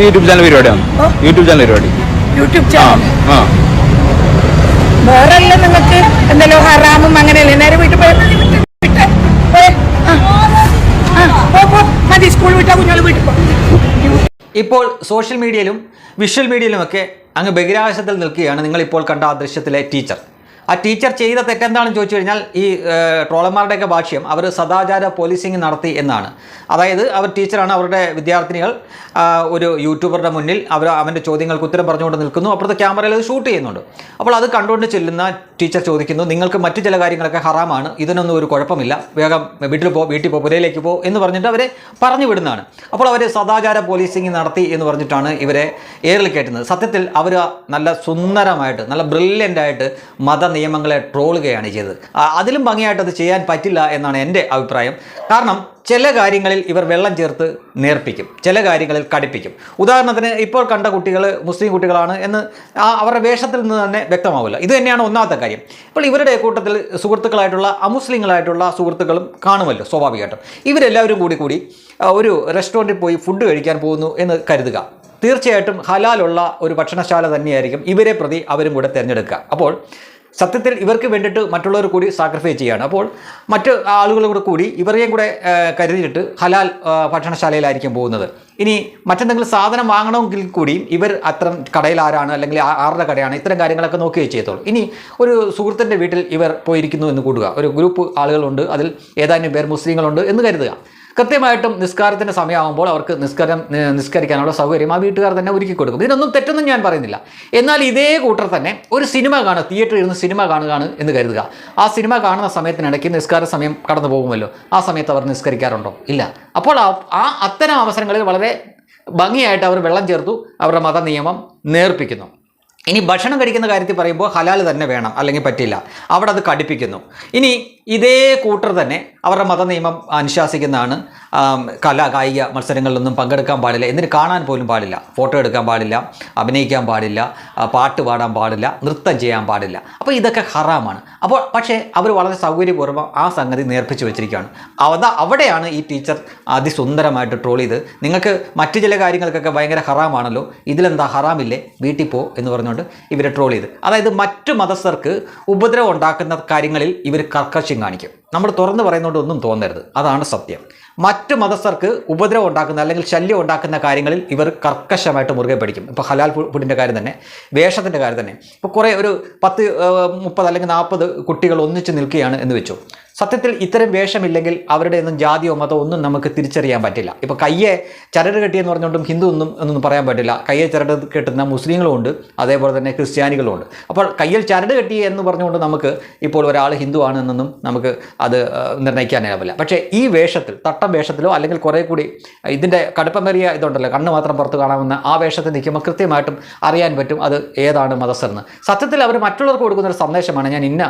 ഇത് YouTube channel പരിപാടിയാണ്. YouTube channel പരിപാടി? YouTube channel. ആ വേറെ അല്ല നിങ്ങൾക്ക് എന്തല്ലോ ഹറാമും അങ്ങനെയല്ലേ? നേരെ വീട്ടിൽ പോയി. മതി സ്കൂൾ വിട്ടാ കുഞ്ഞോൾ വീട്ടിൽ പോ. ഇപ്പോൾ സോഷ്യൽ മീഡിയയിലും വിഷ്വൽ മീഡിയയിലുമൊക്കെ അങ്ങ് ബഹിരാകാശത്തിൽ നിൽക്കുകയാണ്. നിങ്ങൾ ഇപ്പോൾ കണ്ട ആ ദൃശ്യത്തിലെ ടീച്ചർ. ആ ടീച്ചർ ചെയ്ത തെറ്റെന്താണെന്ന് ചോദിച്ചു കഴിഞ്ഞാൽ ഈ ട്രോളർമാരുടെയൊക്കെ ഭാഷ്യം അവർ സദാചാര പോലീസിങ് നടത്തി എന്നാണ്. അതായത് അവർ ടീച്ചറാണ് അവരുടെ വിദ്യാർത്ഥിനികൾ ഒരു യൂട്യൂബറുടെ മുന്നിൽ അവർ അവന്റെ ചോദ്യങ്ങൾക്ക് ഉത്തരം പറഞ്ഞുകൊണ്ട് നിൽക്കുന്നു. അപ്പുറത്തെ ക്യാമറയിൽ അത് ഷൂട്ട് ചെയ്യുന്നുണ്ട്. അപ്പോൾ അത് കണ്ടുകൊണ്ട് ചെല്ലുന്ന ടീച്ചർ ചോദിക്കുന്നു നിങ്ങൾക്ക് മറ്റു ചില കാര്യങ്ങളൊക്കെ ഹറാമാണ് ഇതിനൊന്നും ഒരു കുഴപ്പമില്ല. വേഗം വീട്ടിൽ പോ വീട്ടിൽ പോ പുരയിലേക്ക് പോ എന്ന് പറഞ്ഞിട്ട് അവരെ പറഞ്ഞു വിടുന്നതാണ്. അപ്പോൾ അവർ സദാചാര പോലീസിങ് നടത്തി എന്ന് പറഞ്ഞിട്ടാണ് ഇവരെ ഏറിൽ കയറ്റുന്നത്. സത്യത്തിൽ അവർ നല്ല സുന്ദരമായിട്ട് നല്ല ബ്രില്യന്റ് ആയിട്ട് മത നിയമങ്ങളെ ട്രോളുകയാണ് ചെയ്തത്. അതിലും ഭംഗിയായിട്ട് അത് ചെയ്യാൻ പറ്റില്ല എന്നാണ് എന്റെ അഭിപ്രായം. കാരണം ചില കാര്യങ്ങളിൽ ഇവർ വെള്ളം ചേർത്ത് നേർപ്പിക്കും ചില കാര്യങ്ങളിൽ കടുപ്പിക്കും. ഉദാഹരണത്തിന് ഇപ്പോൾ കണ്ട കുട്ടികൾ മുസ്ലിം കുട്ടികളാണ് എന്ന് ആ അവരുടെ വേഷത്തിൽ നിന്ന് തന്നെ വ്യക്തമാവില്ല. ഇത് തന്നെയാണ് ഒന്നാമത്തെ കാര്യം. ഇപ്പോൾ ഇവരുടെ കൂട്ടത്തിൽ സുഹൃത്തുക്കളായിട്ടുള്ള അമുസ്ലിങ്ങളായിട്ടുള്ള സുഹൃത്തുക്കളും കാണുമല്ലോ സ്വാഭാവികമായിട്ടും. ഇവരെല്ലാവരും കൂടി കൂടി ഒരു റെസ്റ്റോറന്റിൽ പോയി ഫുഡ് കഴിക്കാൻ പോകുന്നു എന്ന് കരുതുക. തീർച്ചയായിട്ടും ഹലാലുള്ള ഒരു ഭക്ഷണശാല തന്നെയായിരിക്കും ഇവരെ പ്രതി അവരും കൂടെ തിരഞ്ഞെടുക്കുക. അപ്പോൾ സത്യത്തിൽ ഇവർക്ക് വേണ്ടിയിട്ട് മറ്റുള്ളവർ കൂടി സാക്രിഫൈസ് ചെയ്യുകയാണ്. അപ്പോൾ മറ്റ് ആളുകളോട് കൂടി ഇവരെയും കൂടെ കരുതിയിട്ട് ഹലാൽ ഭക്ഷണശാലയിലായിരിക്കും പോകുന്നത്. ഇനി മറ്റെന്തെങ്കിലും സാധനം വാങ്ങണമെങ്കിൽ കൂടിയും ഇവർ അത്തരം കടയിൽ ആരാണ് അല്ലെങ്കിൽ ആരുടെ കടയാണ് ഇത്തരം കാര്യങ്ങളൊക്കെ നോക്കി ചെയ്യത്തുള്ളൂ. ഇനി ഒരു സുഹൃത്തിന്റെ വീട്ടിൽ ഇവർ പോയിരിക്കുന്നു എന്ന് കൂടുക ഒരു ഗ്രൂപ്പ് ആളുകളുണ്ട്. അതിൽ ഏതാനും പേർ മുസ്ലിങ്ങളുണ്ട് എന്ന് കരുതുക. കൃത്യമായിട്ടും നിസ്കാരത്തിന്റെ സമയമാകുമ്പോൾ അവർക്ക് നിസ്കാരം നിസ്കരിക്കാനുള്ള സൗകര്യം ആ വീട്ടുകാർ തന്നെ ഒരുക്കി കൊടുക്കും. ഇതിനൊന്നും തെറ്റൊന്നും ഞാൻ പറയുന്നില്ല. എന്നാൽ ഇതേ കൂട്ടർ തന്നെ ഒരു സിനിമ കാണുക തിയേറ്ററിൽ ഇരുന്ന് സിനിമ കാണുകയാണ് എന്ന് കരുതുക. ആ സിനിമ കാണുന്ന സമയത്തിനിടയ്ക്ക് നിസ്കാര സമയം കടന്നു പോകുമല്ലോ. ആ സമയത്ത് അവർ നിസ്കരിക്കാറുണ്ടോ? ഇല്ല. അപ്പോൾ ആ അത്തരം അവസരങ്ങളിൽ വളരെ ഭംഗിയായിട്ട് അവർ വെള്ളം ചേർത്തു അവരുടെ മതനിയമം നേർപ്പിക്കുന്നു. ഇനി ഭക്ഷണം കഴിക്കുന്ന കാര്യത്തിൽ പറയുമ്പോൾ ഹലാൽ തന്നെ വേണം അല്ലെങ്കിൽ പറ്റില്ല. അവിടെ അത് കടുപ്പിക്കുന്നു. ഇനി ഇതേ കൂട്ടർ തന്നെ അവരുടെ മതനിയമം അനുശാസിക്കുന്നതാണ്. കലാ കായിക മത്സരങ്ങളിലൊന്നും പങ്കെടുക്കാൻ പാടില്ല. എന്നിട്ട് കാണാൻ പോലും പാടില്ല. ഫോട്ടോ എടുക്കാൻ പാടില്ല. അഭിനയിക്കാൻ പാടില്ല. പാട്ട് പാടാൻ പാടില്ല. നൃത്തം ചെയ്യാൻ പാടില്ല. അപ്പോൾ ഇതൊക്കെ ഹറാമാണ്. അപ്പോൾ പക്ഷേ അവർ വളരെ സൗകര്യപൂർവം ആ സംഗതി നേർപ്പിച്ച് വെച്ചിരിക്കുകയാണ്. അത് അവിടെയാണ് ഈ ടീച്ചർ അതിസുന്ദരമായിട്ട് ട്രോൾ ചെയ്ത് നിങ്ങൾക്ക് മറ്റു ചില കാര്യങ്ങൾക്കൊക്കെ ഭയങ്കര ഹറാമാണല്ലോ. ഇതിലെന്താ ഹറാമില്ലേ? വീട്ടിൽ പോ എന്ന് പറഞ്ഞുകൊണ്ട് ഇവരെ ട്രോൾ ചെയ്ത്. അതായത് മറ്റു മതസ്ഥർക്ക് ഉപദ്രവം ഉണ്ടാക്കുന്ന കാര്യങ്ങളിൽ ഇവർ കർക്കശ്യം കാണിക്കും. നമ്മൾ തുറന്നു പറയുന്നതുകൊണ്ട് ഒന്നും തോന്നരുത്. അതാണ് സത്യം. മറ്റു മതസ്ഥർക്ക് ഉപദ്രവം ഉണ്ടാക്കുന്ന അല്ലെങ്കിൽ ശല്യം ഉണ്ടാക്കുന്ന കാര്യങ്ങളിൽ ഇവർ കർക്കശമായിട്ട് മുറുകെ പിടിക്കും. ഇപ്പോൾ ഹലാൽ ഫുഡിന്റെ കാര്യം തന്നെ വേഷത്തിന്റെ കാര്യം തന്നെ. ഇപ്പോൾ കുറേ ഒരു പത്ത് മുപ്പത് അല്ലെങ്കിൽ നാൽപ്പത് കുട്ടികൾ ഒന്നിച്ച് നിൽക്കുകയാണ് എന്ന് വെച്ചു. സത്യത്തിൽ ഇത്തരം വേഷമില്ലെങ്കിൽ അവരുടെ ഒന്നും ജാതിയോ മതോ ഒന്നും നമുക്ക് തിരിച്ചറിയാൻ പറ്റില്ല. ഇപ്പോൾ കയ്യെ ചരട് കെട്ടിയെന്ന് പറഞ്ഞുകൊണ്ടും ഹിന്ദു ഒന്നും എന്നൊന്നും പറയാൻ പറ്റില്ല. കയ്യെ ചരട് കെട്ടുന്ന മുസ്ലിങ്ങളും ഉണ്ട് അതേപോലെ തന്നെ ക്രിസ്ത്യാനികളും ഉണ്ട്. അപ്പോൾ കയ്യിൽ ചരട് കെട്ടി എന്ന് പറഞ്ഞുകൊണ്ട് നമുക്ക് ഇപ്പോൾ ഒരാൾ ഹിന്ദു ആണെന്നൊന്നും നമുക്ക് അത് നിർണയിക്കാനാവില്ല. പക്ഷേ ഈ വേഷത്തിൽ തട്ടം വേഷത്തിലോ അല്ലെങ്കിൽ കുറേ കൂടി ഇതിന്റെ കടുപ്പമേറിയ ഇതുണ്ടല്ലോ കണ്ണ് മാത്രം പുറത്ത് കാണാവുന്ന ആ വേഷത്തിൽ നിൽക്കുമ്പോൾ കൃത്യമായിട്ടും അറിയാൻ പറ്റും അത് ഏതാണ് മതസ്ഥരെന്ന്. സത്യത്തിൽ അവർ മറ്റുള്ളവർക്ക് കൊടുക്കുന്ന ഒരു സന്ദേശമാണ് ഞാൻ ഇന്ന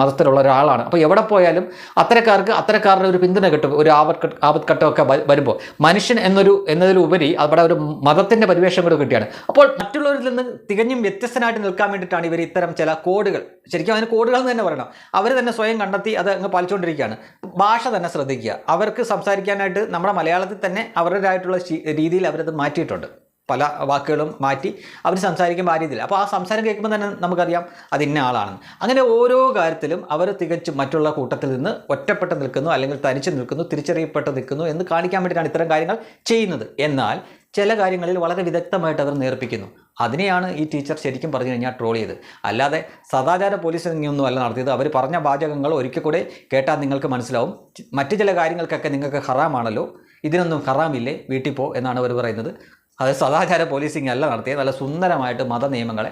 മതത്തിലുള്ള ഒരാളാണ്. അപ്പോൾ എവിടെ പോയാലും അത്തരക്കാർക്ക് അത്തരക്കാരുടെ ഒരു പിന്തുണ കിട്ടും ഒരു ആപത്ത് ആപത്ഘട്ടമൊക്കെ വരുമ്പോൾ മനുഷ്യൻ എന്നൊരു എന്നതിലുപരി അവിടെ ഒരു മതത്തിന്റെ പരിവേഷം കൂടെ കിട്ടിയാണ്. അപ്പോൾ മറ്റുള്ളവരിൽ നിന്ന് തികഞ്ഞും വ്യത്യസ്തനായിട്ട് നിൽക്കാൻ വേണ്ടിയിട്ടാണ് ഇവർ ഇത്തരം ചില കോഡുകൾ. ശരിക്കും അതിന് കോഡുകൾ എന്ന് തന്നെ പറയണം. അവർ തന്നെ സ്വയം കണ്ടെത്തി അത് അങ്ങ് പാലിച്ചുകൊണ്ടിരിക്കുകയാണ്. ഭാഷ തന്നെ ശ്രദ്ധിക്കുക. അവർക്ക് സംസാരിക്കാനായിട്ട് നമ്മുടെ മലയാളത്തിൽ തന്നെ അവരുടേതായിട്ടുള്ള രീതിയിൽ അവരത് മാറ്റിയിട്ടുണ്ട്. പല വാക്കുകളും മാറ്റി അവർ സംസാരിക്കുമ്പോൾ ആ രീതിയിൽ. അപ്പോൾ ആ സംസാരം കേൾക്കുമ്പോൾ തന്നെ നമുക്കറിയാം അത് ഇന്ന ആളാണെന്ന്. അങ്ങനെ ഓരോ കാര്യത്തിലും അവർ തികച്ചും മറ്റുള്ള കൂട്ടത്തിൽ നിന്ന് ഒറ്റപ്പെട്ട് നിൽക്കുന്നു അല്ലെങ്കിൽ തനിച്ച് നിൽക്കുന്നു തിരിച്ചറിയപ്പെട്ട് നിൽക്കുന്നു എന്ന് കാണിക്കാൻ വേണ്ടിയിട്ടാണ് ഇത്തരം കാര്യങ്ങൾ ചെയ്യുന്നത്. എന്നാൽ ചില കാര്യങ്ങളിൽ വളരെ വിദഗ്ധമായിട്ട് അവർ നേർപ്പിക്കുന്നു. അതിനെയാണ് ഈ ടീച്ചർ ശരിക്കും പറഞ്ഞു കഴിഞ്ഞാൽ ട്രോൾ ചെയ്ത് അല്ലാതെ സദാചാര പോലീസ് ഒന്നും അല്ല നടത്തിയത്. അവർ പറഞ്ഞ വാചകങ്ങൾ ഒരിക്കൽ കൂടെ കേട്ടാൽ നിങ്ങൾക്ക് മനസ്സിലാവും. മറ്റു ചില കാര്യങ്ങൾക്കൊക്കെ നിങ്ങൾക്ക് ഹറാമാണല്ലോ. ഇതിനൊന്നും ഹറാമില്ലേ? വീട്ടിൽ പോ എന്നാണ് അവർ പറയുന്നത്. അത് സദാചാര പോലീസിംഗ് അല്ല നടത്തിയത്. നല്ല സുന്ദരമായിട്ട് മത നിയമങ്ങളെ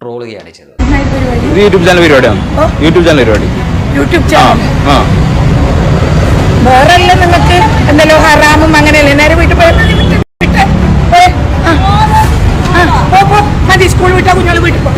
ട്രോൾ ചെയ്യുകയാണ് ചെയ്തത്. യൂട്യൂബ് ചാനൽ പരിപാടിയാണ്. യൂട്യൂബ് ചാനൽ പരിപാടി. YouTube channel. വേറെ നിങ്ങൾക്ക് എന്തല്ലോ ഹറാമും അങ്ങനെയല്ലേ? നേരെ വീട്ടിൽ പോയി. മതി സ്കൂൾ വിട്ടാ കുഞ്ഞോൾ വീട്ടിൽ പോ.